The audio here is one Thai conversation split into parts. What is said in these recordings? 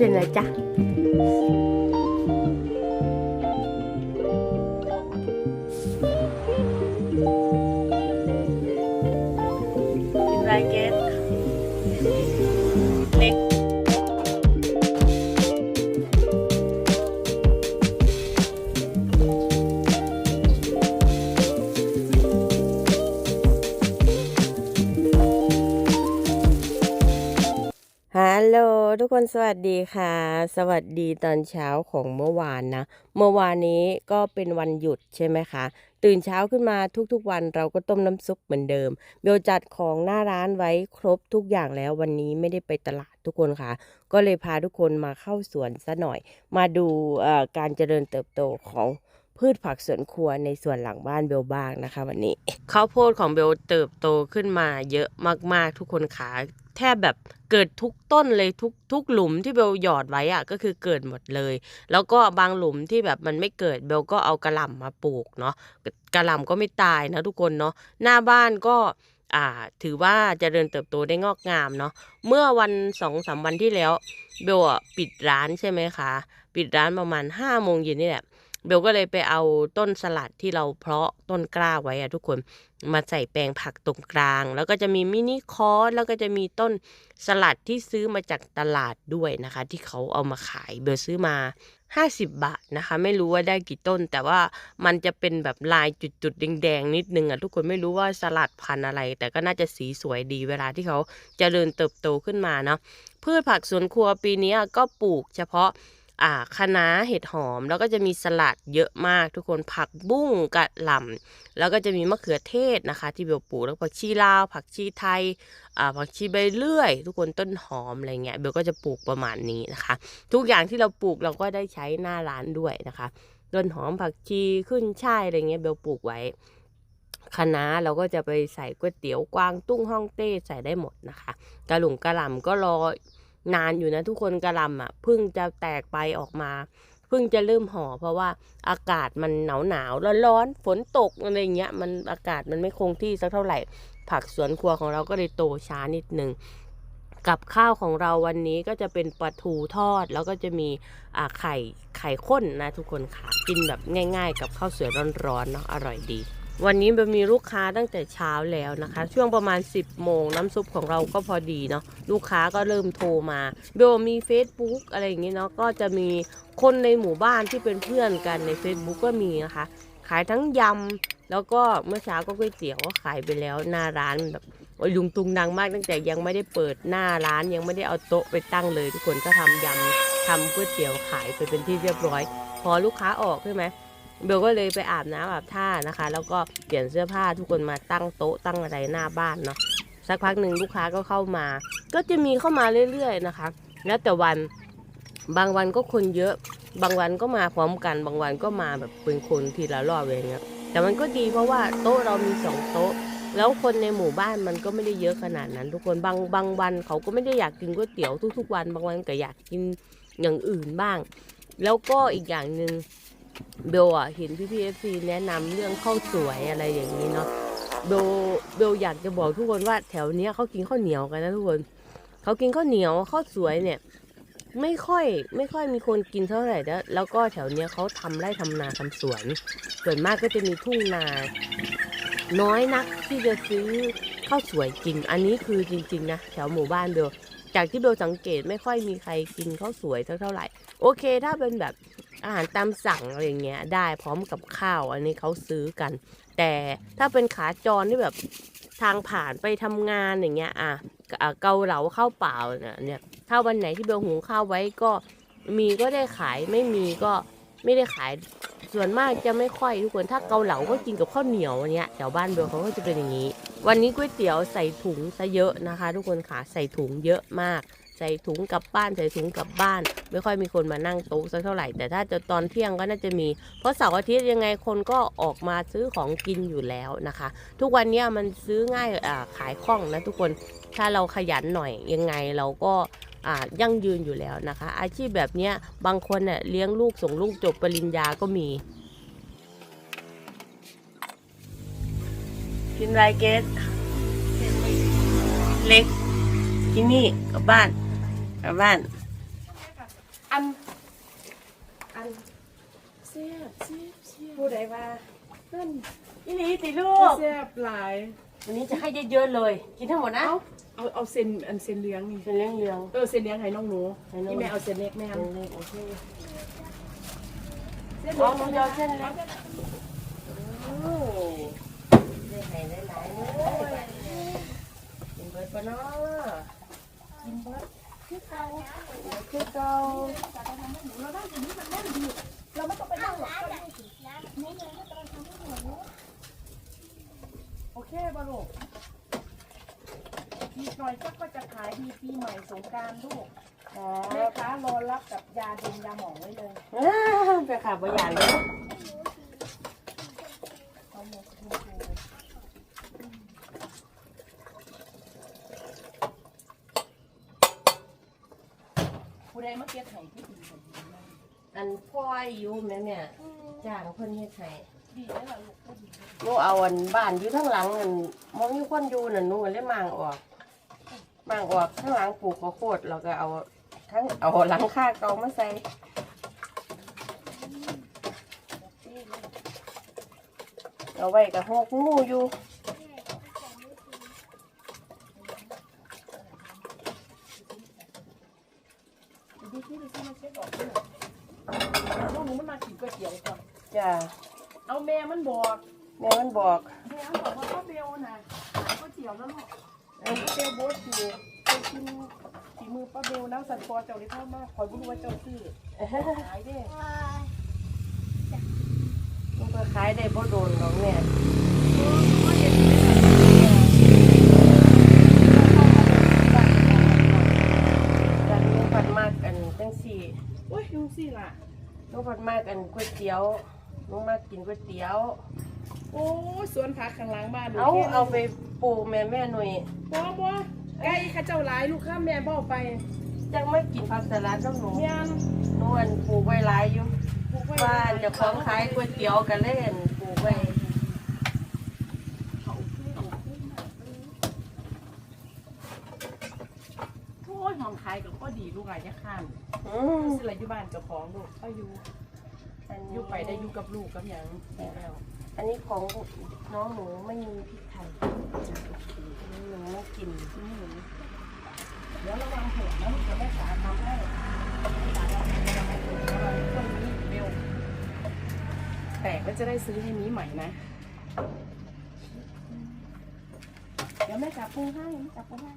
เสร็ คนสวัสดีค่ะ สวัสดีตอนเช้าของเมื่อวานนะ เมื่อวานนี้ก็เป็นวันหยุดใช่ไหมคะ ตื่นเช้าขึ้นมาทุกๆวันเราก็ต้มน้ำซุปเหมือนเดิมเบลจัดของหน้าร้านไว้ครบทุกอย่างแล้ววันนี้ไม่ได้ไปตลาดทุกคนค่ะ ก็เลยพาทุกคนมาเข้าสวนซะหน่อย มาดูการเจริญเติบโตของพืชผักสวนครัวในส่วนหลังบ้านเบลบ้างนะคะ วันนี้ข้าวโพดของเบลเติบโตขึ้นมาเยอะมากๆทุกคนค่ะ แทบแบบเกิดทุกต้นเลยทุกทุกหลุมที่เบลหยอดไว้อะก็คือเกิดหมดเลย แล้วก็บางหลุมที่แบบมันไม่เกิดเบลก็เอากระหล่ำมาปลูกเนาะกระหล่ำก็ไม่ตายนะทุกคนเนาะหน้าบ้านก็อ่าถือว่าจเจริญเติบโตได้งอกงามเนาะเมื่อวันสองสามวันที่แล้วเบลปิดร้านใช่ไหมคะ ปิดร้านประมาณห้าโมงเย็นนี่แหละ เบลก็เลยไปเอาต้นสลัดที่เราเพาะต้นกล้าไว้อะทุกคนมาใส่แปลงผักตรงกลาง แล้วก็จะมีมินิคอร์สแล้วก็จะมีต้นสลัดที่ซื้อมาจากตลาดด้วยนะคะ ที่เขาเอามาขายเบลซื้อมา 50 บาทนะคะ ไม่รู้ว่าได้กี่ต้น แต่ว่ามันจะเป็นแบบลายจุดๆแดงๆนิดนึงอะทุกคนไม่รู้ว่าสลัดพันธุ์อะไร แต่ก็น่าจะสีสวยดีเวลาที่เขาจเจริญเติบโตขึ้นมาเนาะพืชผักสวนครัวปีนี้ก็ปลูกเฉพาะ อ่าคะน้าเห็ดหอม แล้วก็จะมีสลัดเยอะมากทุกคนผักบุ้งกะหล่ำแล้วก็จะมีมะเขือเทศนะคะ ที่เบลปลูกแล้วผักชีลาว ผักชีไทยอ่าผักชีใบเลื่อย ทุกคนต้นหอมอะไรเงี้ยเบลก็จะปลูกประมาณนี้นะคะ ทุกอย่างที่เราปลูกเราก็ได้ใช้หน้าร้านด้วยนะคะต้นหอมผักชีขึ้นช่ายอะไรเงี้ยเบลปลูกไว้คะน้าเราก็จะไปใส่ก๋วยเตี๋ยวกวางตุ้งฮ่องเต้ใส่ได้หมดนะคะกระหลงกระหล่ำก็รอ นานอยู่นะทุกคนกระลำอะเพิ่งจะแตกใบออกมาเพิ่งจะเริ่มห่อเพราะว่าอากาศมันหนาวหนาวร้อนร้อนฝนตกอะไรเงี้ยมันอากาศมันไม่คงที่สักเท่าไหร่ ผักสวนครัวของเราก็เลยโตช้านิดนึงกับข้าวของเราวันนี้ก็จะเป็นปลาทูทอด แล้วก็จะมีอ่าไข่ไข่ข้นนะทุกคนค่ะกินแบบง่าย ๆ กับข้าวสวยร้อนๆเนาะอร่อยดี วันนี้เบลมีลูกค้าตั้งแต่เช้าแล้วนะคะ ช่วงประมาณ 10 โมงน้ำซุปของเราก็พอดีเนาะลูกค้าก็เริ่มโทรมาเบลมี Facebook อะไรอย่างงี้เนาะก็จะมีคนในหมู่บ้านที่เป็นเพื่อนกันใน Facebook ก็มีนะคะ ขายทั้งยำแล้วก็เมื่อเช้าก็ก๋วยเตี๋ยวก็ขายไปแล้วหน้าร้านแบบยลุงตุงดังมากตั้งแต่ยังไม่ได้เปิดหน้าร้านยังไม่ได้เอาโต๊ะไปตั้งเลย ทุกคนก็ทำยำทำก๋วยเตี๋ยวขายไปเป็นที่เรียบร้อย พอลูกค้าออกใช่ไหม เบลก็เลยไปอาบน้ำอาบท่านะคะ แล้วก็เปลี่ยนเสื้อผ้าทุกคนมาตั้งโต๊ะตั้งอะไรหน้าบ้านเนาะสักพักหนึ่งลูกค้าก็เข้ามา ก็จะมีเข้ามาเรื่อยๆนะคะ แล้วแต่วันบางวันก็คนเยอะ บางวันก็มาพร้อมกัน บางวันก็มาแบบเป็นคนทีละรอบอะไรเงี้ยแต่มันก็ดีเพราะว่าโต๊ะเรามีสองโต๊ะ แล้วคนในหมู่บ้านมันก็ไม่ได้เยอะขนาดนั้น ทุกคนบางบางวันเขาก็ไม่ได้อยากกินก๋วยเตี๋ยวทุกๆวัน บางวันก็อยากกินอย่างอื่นบ้าง แล้วก็อีกอย่างหนึ่ง เบลอะเห็นพี่พีเอฟซีแนะนำเรื่องข้าวสวยอะไรอย่างนี้เนาะเบลเบลอยากจะบอกทุกคนว่าแถวเนี้ยเขากินข้าวเหนียวกันนะทุกคนเขากินข้าวเหนียวข้าวสวยเนี่ย ไม่ค่อยไม่ค่อยมีคนกินเท่าไหร่แล้วแล้วก็แถวเนี้ยเขาทำไร่ทำนาทำสวน ส่วนมากก็จะมีทุ่งนา น้อยนักที่จะซื้อข้าวสวยกิน อันนี้คือจริง ๆ นะแถวหมู่บ้านเบล จากที่เบลสังเกตไม่ค่อยมีใครกินข้าวสวยเท่าไหร่ โอเค ถ้าเป็นแบบอาหารตามสั่งอะไรอย่างเงี้ย ได้พร้อมกับข้าวอันนี้เขาซื้อกัน แต่ถ้าเป็นขาจรที่แบบทางผ่านไปทำงานอย่างเงี้ยอะเกาเหลาข้าวเปล่าเนี่ยเนี่ยถ้าวันไหนที่เบลหุงข้าวไว้ก็มีก็ได้ขายไม่มีก็ไม่ได้ขายส่วนมากจะไม่ค่อยทุกคนถ้าเกาเหลาก็กินกับข้าวเหนียวอันเนี้ยแถวบ้านเบลเขาก็จะเป็นอย่างนี้ วันนี้ก๋วยเตี๋ยวใส่ถุงซะเยอะนะคะ ทุกคนค่ะใส่ถุงเยอะมาก ใส่ถุงกลับบ้าน ใส่ถุงกลับบ้าน ไม่ค่อยมีคนมานั่งโต๊ะสักเท่าไหร่แต่ถ้าจะตอนเที่ยงก็น่าจะมี เพราะเสาร์อาทิตย์ยังไงคนก็ออกมาซื้อของกินอยู่แล้วนะคะ ทุกวันนี้มันซื้อง่ายาขายคล่องนะทุกคนถ้าเราขยันหน่อยยังไงเราก็ยั่งยืนอยู่แล้วนะคะ อาชีพแบบนี้บางคนเน่ยเลี้ยงลูกส่งลูกจบปริญญาก็มี กินไรเกสเล็ก กินนี่กลับบ้านกลับบ้าน อัน อันเสียบเสียบเสียบผู้ใดว่านั่นอีหลีติลูกเสียบหลาย วันนี้จะให้เยอะๆเลย กินทั้งหมดนะ เอาเอาเอาเส้นอันเส้นเลี้ยงนี่เป็นเรื่องเรื่องเออเส้นเลี้ยงให้น้องหนูให้น้องนี่แม่เอาเส้นเล็กแม่ๆเอาเป็นเรื่องโอเคเส้นน้เล็องกน้องยอเส้นเล็กโอ้ได้ไข่ได้หลายเลยกินเบิร์ดปะเนาะกินเบิร์ดคือเก่าคือเก่า โอเคบ่ลูกอีกหน่อยก็จะขายดีปีใหม่สงกรารลูก ครั แม่ บ ค้ารอรับกับยาดมยาหมองไว้เลย อ้าวไปขับบะหยานเลย เอาหมดชมพูผู้ใดมาเก็บไห้ที่ดีกว่าดีมาก อันพ่ออายุแม่แม่จ้างเพิ่นเฮ็ดให้ดีได้หรอลูกก็ดีหนูเอาอันบ้านอยู่ทั้างหลังนั่นมองมีคนอยู่นั่นหนูก็เลยมางออกมางออกข้างหลังปลูกข้าวโพดแล้วก็เอาทั้งเอาหลังคาเก่ามาใส่เอาไว้กับหกงูอยู่ ดีที่ดีที่มาเช็คออกด้วยน้องหนูมันมากินก๋วยเตี๋ยวก่อน จ้า เอาแม่มันบอก แม่มัน บอกแม่มันบอกว่าป้าเบลน่ะขายก๋วยเตี๋ยวแล้วลูกเออป้าเบลโบสอยู่ไปกินฝีมือป้าเบลน้ำสันคอเจ้าได้พ่อมากคอยบุญว่าเจ้าซื้อขายเด้มันก็ขายได้บ่โดนหรอกแม่แต่หนูผัดมากอันจังสี่โอ้ยยุงสิล่ะหนูผัดมากอันก๋วยเตี๋ยวหนูมากินก๋วยเตี๋ยว โอ้ยสวนผักข้างหลังบ้านหนูเอาแค่เอาไปปลูกแม่แม่หน่อยบ่บ่ไก่ข้าเจ้าหลายลูกค้าแม่บ่ไปจังไม่กินผักสลัดกับหนูแม่นหนูอันปลูกไว้หลายอยู่ปลูกไว้บ้านเจะของขายก๋วยเตี๋ยวกันเล่นปลูกไว้โอ้ยหอมขายกับก็ดีลูกหลายจะข้ามอืมสิละอยู่บ้านเจ้าของลูกก็อยู่อันอนี้ยู่ไปได้อยู่กับลูกกับหยังแล้ว อันนี้ของน้องหนูไม่มีพริกไทยหนูไม่กินอืมเดี๋ยวระวังหัวนะลูกจะแม่สาทำให้แต่ก็จะได้ซื้อให้นี้ใหม่นะ เดี๋ยวแม่จับปูให้จับปูให้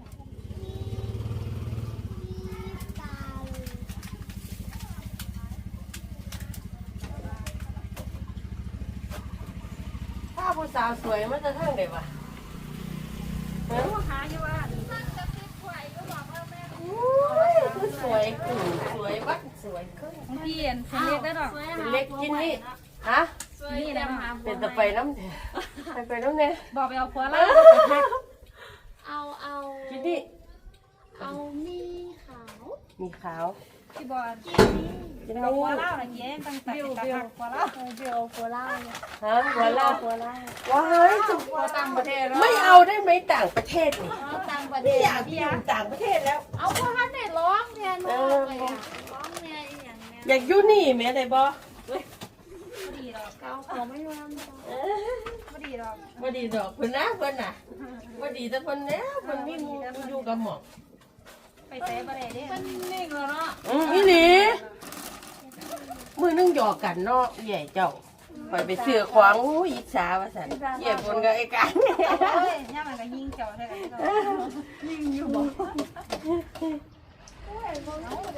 สาวสวยมันจะทั้งเด็กวะเฮ้ยหาอยู่ว่าอุ้ยคือสวยขึ้นสวยวัดสวยขึ้นเปลี่ยนเล็กได้หรอเป็นเล็กกินนี่ฮะนี่นะเป็นตะไปน้ำเถอะไปไปน้ำเนี่ยบอกไปเอาผัวเราเอาเอากินนี่เอามีขาวมีขาวพี่บอล กินเอานี่ผัวเราอะไรเงี้ยตั้งแต่ตะพักผัวเราเบลโคล่าเนี่ยฮะหัวเราโคล่าว้าเฮ้ยจุกผัวต่างประเทศไม่เอาได้ไหมต่างประเทศนี่เอางประเทศอยากอยู่ต่างประเทศแล้ว เอาพ่อท่านไหนร้องแทนน้องเลยอะร้องเนี่ยอย่างเนี้ยอยากอยู่นี่แม่ได้บ่ไม่ดีหรอกเก้าขาไม่ร้องเอ้ยไม่ดีหรอกบ่ดีดอกเพิ่นนะเพิ่นน่ะบ่ดีแต่เพิ่นแล้วเพิ่นมีหมู่อยู่กับหมอกไปเตะประเดี๋ยวมันนิ่งแล้วเนาะอืมอีหลี มือนึงหยอกกันเนาะใหญ่เจ้าไปไปเสือขวางอู้อิจฉาว่าสันเหยียบบนกับไอ้กันเฮ้ยย่ามันก็ยิงเจ้าได้กันยิงอยู่บ่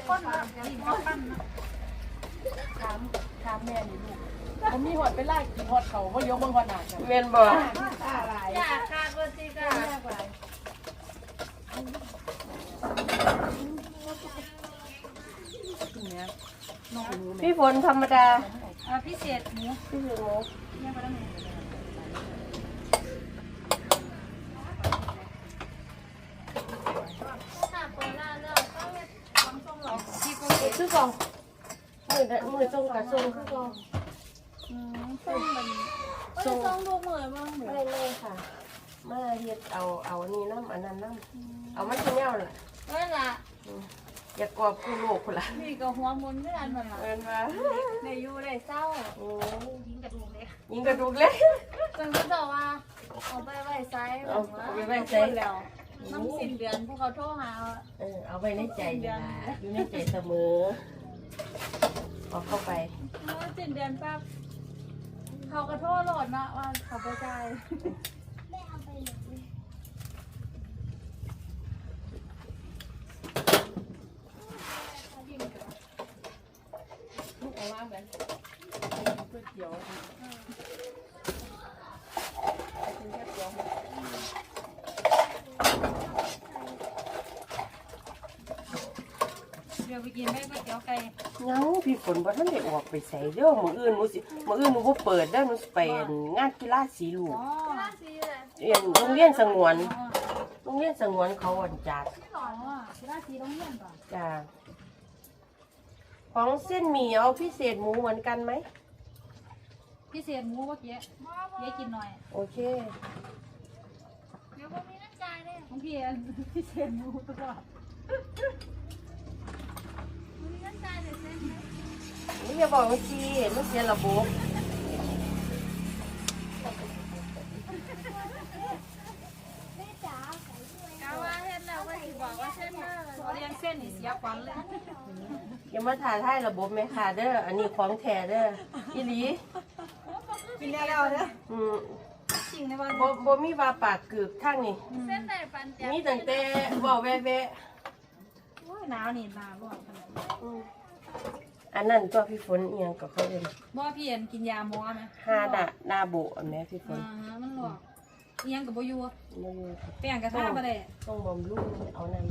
คนละยิงปั้นถามถามแม่นี่ลูกผมมีหอดไปไล่กินหอดเขาว่ายกบางหอดหนากันเมนบ่อะไรอยากคาดว่าสิจ้า เนี่ยน้องหนูแม่พี่ฝนธรรมดาพิเศษหมูพี่หนูย่ามาแล้วหมูถ้าโคล่าเลิกก็ไม่ที่กูเอ็ดคือเก่ามือน่ะมือทรงกับทรงคือเก่าส่งมันก็จะส่งลูกเหมือนบ้างเหมือนไม่ไม่ค่ะมาเฮ็ดเอาเอานี่น้ำอันนั้นน้ำเอามันที่แนวน่ะ นั่นล่ะ อย่ากรอบคู่โลกคนละนี่ก็หัวมุนด้วยอันมันละเอินว่าในอยู่ในเศร้าโอ้ยิงกระดูกเลยยิงกระดูกเล็กจนก็บอกว่าเอาไปไว้ไซส์แบบว่าเอาไปไว้ไซส์แล้วน้ำสิ้นเดือนพวกเขาโทรหาว่าเออเอาไว้ในใจนะอยู่ในใจเสมอเอาเข้าไปเมื่อสิ้นเดือนปั๊บเขาก็โทรโหลดมาว่าเขาไปจ่าย เอาล่างกันก๋วยเตี๋ยวกินแค่เตี๋ยว เดี๋ยวไปกินแม่ก๋วยเตี๋ยวไก่ ยังพี่ ฝนบ่ทันได้ออกไปใส่เด้อมื้ออื่นหนูสิมื้ออื่นหนูบ่เปิดเด้อหนูสิไปงานกีฬาสีลูกอ๋อเรียนโรงเรียนสงวนโรงเรียนสงวนเขาวันจัดอ๋อที่ราสีต้องเยี่ยมก่อนจ้าของเส้นหมี่เอาพิเศษหมูเหมือนกันไหม พิเศษหมูเมื่อกี้เย้กินหน่อย โอเค เดี๋ยวผมมีน้ำจ่ายเลยของพี่เอ็นพิเศษหมูตลอดผมมีน้ำจ่ายเลยเส้นไหม นี่อย่าบอกว่าจีมันเสียระบบกาว่าเห็นแล้วว่าสิบอกว่าเส้นเด้อเรียงเส้นนี่เสียขวัญเลยอย่ามาถ่ายท้ายระบบแม่ค่ะเด้ออันนี้ของแท้เด้ออีหลีกินแล้วเด้ออืมจริงในวันบ่บ่มีว่าปากกึกข้างนี่เส้นไหนปันจับมีตั้งแต่เว้าแว่ๆโอ้ยหนาวนี่หนาวร้อนขนาดนี้ อืม อันนั้นตัวพี่ฝนเอียงกับเขาเลยบ่พี่เอ็นกินยาหมอไหมฮาดะนาโบะอันนี้พี่ฝอ่านฮะมันหลอกเอียงกับบ่อยู่มันแป้งกระทะบ่ได้ต้องบำรุงเอานั่น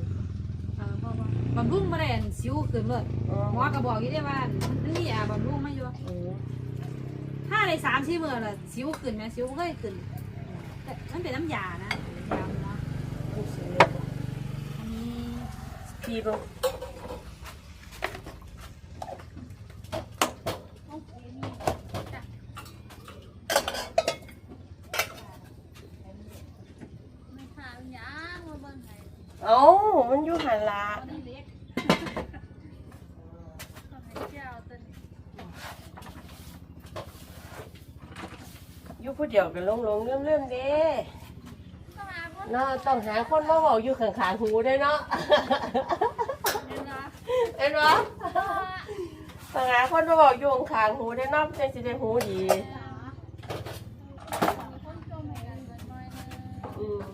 เออพ่อบ่บำรุงบ่ได้อันสิวขึ้นเลยอ๋อหมอก็บอกอยู่ได้ว่ามันมียาบำรุงมาอยู่อืมถ้าในสามสี่มื้อละสิวขึ้นแม่สิวบ่เคยขึ้นแต่มันเป็นน้ำยานะยาหมอนี่สิอันนี้พี่เบ่ง ไม่ถามหยังมาเบิ่งให้ เอ้ามันอยู่หัน ละอันนี้เล็กต้องให้เจ้าตัวนี้อยู่ผู้เดียวกันลงลงเรื่อมเรื่อมๆเด้ต้องหาคนเนาะต้องหาคนมาบอกอยู่ข้างๆหูได้วยเนาะเดินนะเห็นปะต้องหาคนมาบอกอยู่ข้างๆหูได้วยเนาะจังสิได้หูดี คนจมให้กันเงินน้อยนึง อืม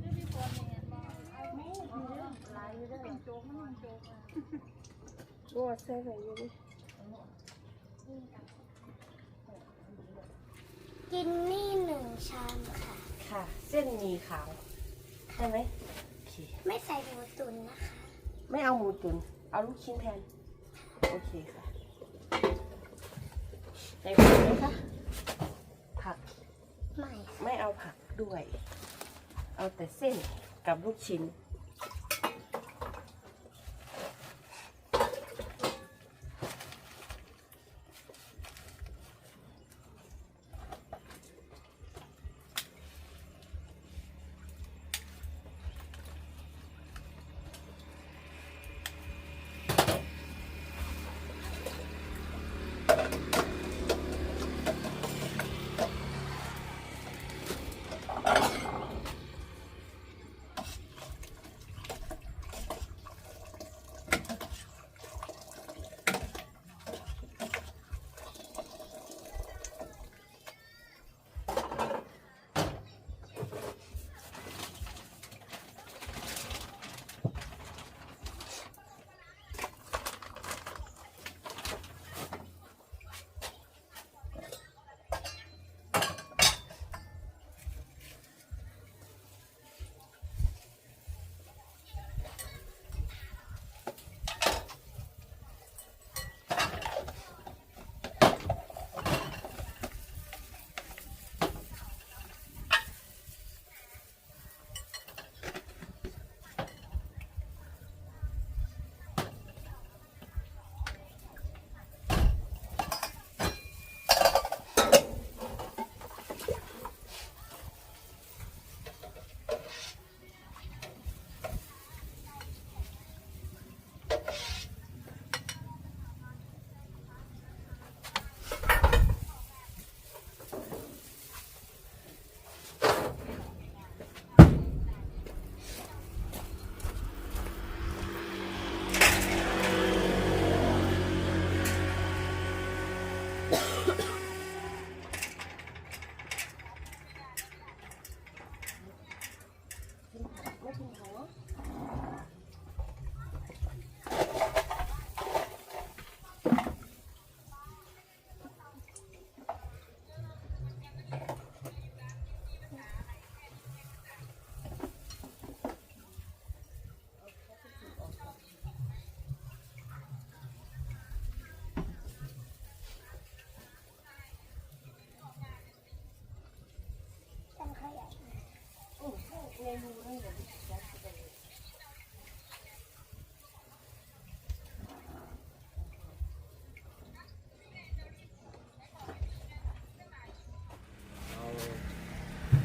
ไม่มีคนเห็นบ่เอามีอยู่เด้อหลายอยู่เด้อเป็นโจ๊กมัน โจ๊กอะนวดใส่ไปอยู่ดิกินนี่หนึ่งชามค่ะ ค่ะ เส้นหมีขาวใช่ไหมโอเคไม่ใส่หมูตุ๋นนะคะ ไม่เอาหมูตุ๋นเอาลูกชิ้นแทน โอเคค่ะใส่ผักไหมคะผักไม่ ไม่เอาผักด้วย เอาแต่เส้นกับลูกชิ้นนู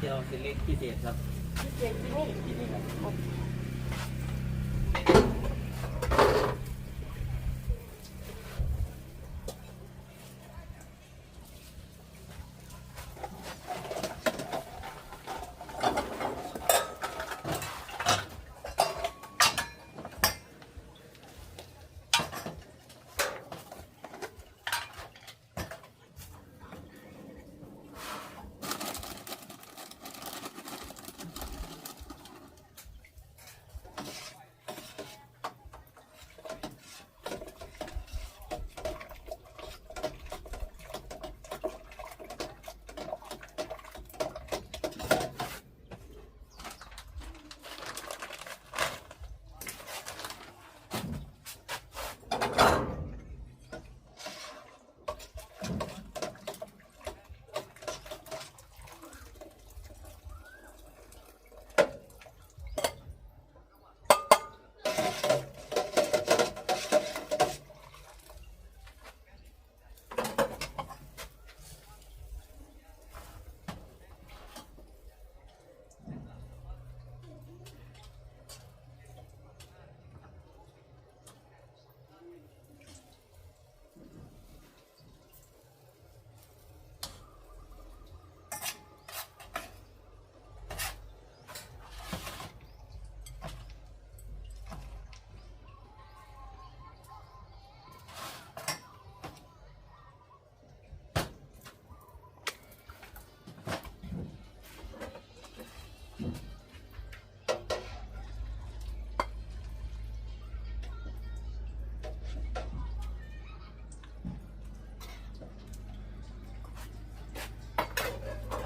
เจียวเส้นเล็กพิเศษครับพี่เจนที่นี่กินนี่ครับ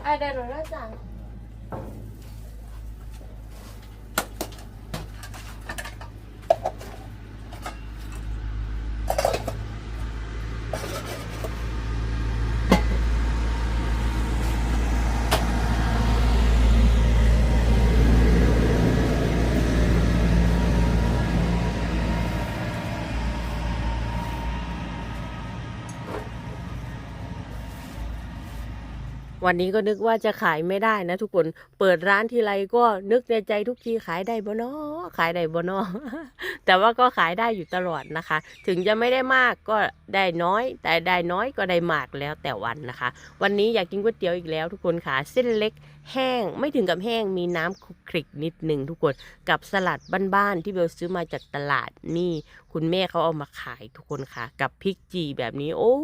อะเวันนี้ก็นึกว่าจะขายไม่ได้นะทุกคนเปิดร้านทีไรก็นึกในใจทุกทีขายได้บ่นอขายได้บ่นอแต่ว่าก็ขายได้อยู่ตลอดนะคะ ถึงจะไม่ได้มากก็ได้น้อย แต่ได้น้อยก็ได้มากแล้วแต่วันนะคะ วันนี้อยากกินก๋วยเตี๋ยวอีกแล้ว ทุกคนค่ะเส้นเล็กแห้งไม่ถึงกับแห้งมีน้ำคลุกคลิกนิดหนึ่งทุกคนกับสลัดบ้านๆที่เบลซื้อมาจากตลาดนี่ คุณแม่เขาเอามาขายทุกคนค่ะ กับพริกจีแบบนี้ โอ้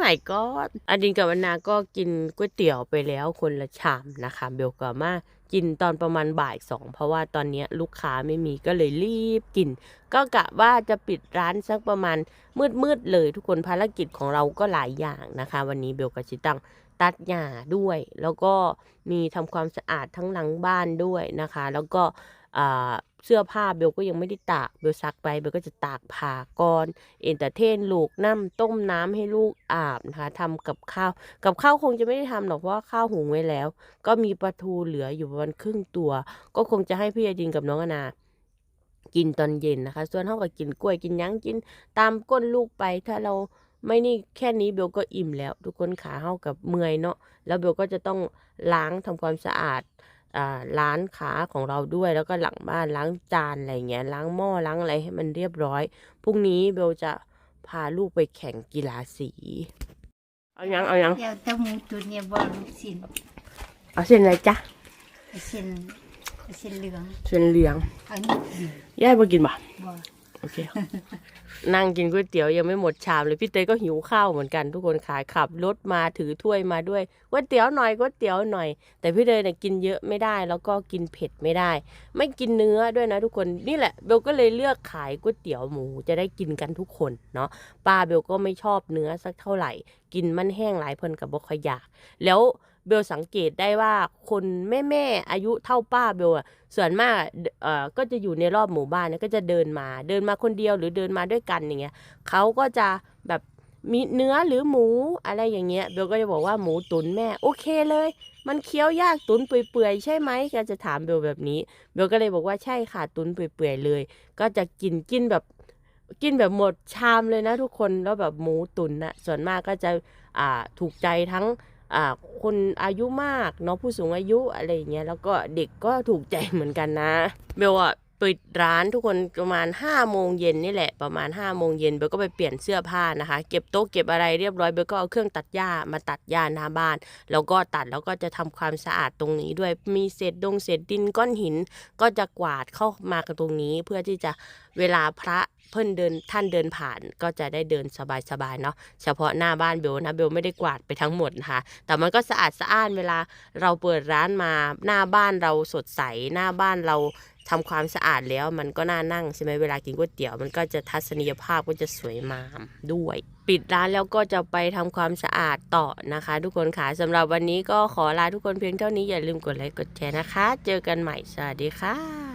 my god อันดินกับวันนาก็กินก๋วยเตี๋ยวไปแล้วคนละชามนะคะเบลก็มากินตอนประมาณบ่ายสองเพราะว่าตอนนี้ลูกค้าไม่มีก็เลยรีบกิน ก็กะว่าจะปิดร้านสักประมาณมืดๆเลยทุกคนภารกิจของเราก็หลายอย่างนะคะ วันนี้เบลกับชิตังตัดหญ้าด้วย แล้วก็มีทำความสะอาดทั้งหลังบ้านด้วยนะคะ แล้วก็ เสื้อผ้าเบลก็ยังไม่ได้ตากเบลซักไปเบลก็จะตากผ้าก่อนเอนเตอร์เทนลูกน้ำต้มน้ำให้ลูกอาบนะคะทำกับข้าว กับข้าวคงจะไม่ได้ทำหรอกเพราะข้าวหุงไว้แล้ว ก็มีปลาทูเหลืออยู่ประมาณครึ่งตัว ก็คงจะให้พี่ยาดินกับน้องอนากินตอนเย็นนะคะ ส่วนเท่ากับกินกล้วยกินยังกิน ตามก้นลูกไปถ้าเราไม่นี่แค่นี้เบลก็อิ่มแล้ว ทุกคนขาเท่ากับเมื่อยเนาะแล้วเบลก็จะต้องล้างทำความสะอาด ร้านขาของเราด้วยแล้วก็หลังบ้านล้างจานอะไรเงี้ยล้างหม้อล้างอะไรให้มันเรียบร้อยพรุ่งนี้เบลจะพาลูกไปแข่งกีฬาสีเอายังเอายังเดี๋ยวแต่หมูจุดเนี่ยบ่ลูกชิ้นเอาเส้นอะไรจ๊ะเอาเส้นเอาเส้นเหลืองเส้นเหลืองเอานี่กินยายมากินบ่บ่ โอเค นั่งกินก๋วยเตี๋ยวยังไม่หมดชามเลยพี่เต้ก็หิวข้าวเหมือนกัน ทุกคนขายขับรถมาถือถ้วยมาด้วยก๋วยเตี๋ยวหน่อยก๋วยเตี๋ยวหน่อย แต่พี่เต้เนี่ยกินเยอะไม่ได้ แล้วก็กินเผ็ดไม่ได้ ไม่กินเนื้อด้วยนะทุกคนนี่แหละเบลก็เลยเลือกขายก๋วยเตี๋ยวหมูจะได้กินกันทุกคนเนาะป้าเบลก็ไม่ชอบเนื้อสักเท่าไหร่ กินมันแห้งหลายเพิ่นกับบ่ค่อยอยาก แล้ว เบลสังเกตได้ว่าคนแม่แม่ๆอายุเท่าป้าเบลอะส่วนมากเอ่อก็จะอยู่ในรอบหมู่บ้านเนี่ยก็จะเดินมาเดินมาคนเดียวหรือเดินมาด้วยกันอย่างเงี้ยเขาก็จะแบบมีเนื้อหรือหมูอะไรอย่างเงี้ยเบลก็จะบอกว่าหมูตุ๋นแม่โอเคเลย มันเคี้ยวยากตุ๋นเปื่อยๆใช่ไหมแกจะถามเบลแบบนี้เบลก็เลยบอกว่าใช่ค่ะตุ๋นเปื่อยๆเลย ก็จะกินกินแบบกินแบบหมดชามเลยนะทุกคนแล้วแบบหมูตุ๋นน่ะส่วนมากก็จะอ่าถูกใจทั้ง คนอายุมากเนาะผู้สูงอายุอะไรอย่างเงี้ยแล้วก็เด็กก็ถูกใจเหมือนกันนะเบลอะ ปิดร้านทุกคนประมาณ5้าโมงเย็นนี่แหละประมาณ5้าโมงเย็นเบลก็ไปเปลี่ยนเสื้อผ้านะคะ เก็บโต๊ะเก็บอะไรเรียบร้อยเบลก็เอาเครื่องตัดหญ้ามาตัดหญ้าหน้าบ้าน แล้วก็ตัดแล้วก็จะทำความสะอาดตรงนี้ด้วยมีเศษดงเศษดินก้อนหิน ก็จะกวาดเข้ามากันตรงนี้ เพื่อที่จะเวลาพระเพิ่นเดินท่านเดินผ่านก็จะได้เดินสบายๆเนาะเฉพาะหน้าบ้านเบลนะเบลไม่ได้กวาดไปทั้งหมดนะคะแต่มันก็สะอาดสะอ้านเวลาเราเปิดร้านมาหน้าบ้านเราสดใสหน้าบ้านเรา ทำความสะอาดแล้วมันก็น่านั่งใช่ไหมเวลากินก๋วยเตี๋ยวมันก็จะทัศนียภาพก็จะสวยงามด้วย ปิดร้านแล้วก็จะไปทำความสะอาดต่อนะคะ ทุกคนค่ะสำหรับวันนี้ก็ขอลาทุกคนเพียงเท่านี้อย่าลืมกดไลค์กดแชร์นะคะ เจอกันใหม่สวัสดีค่ะ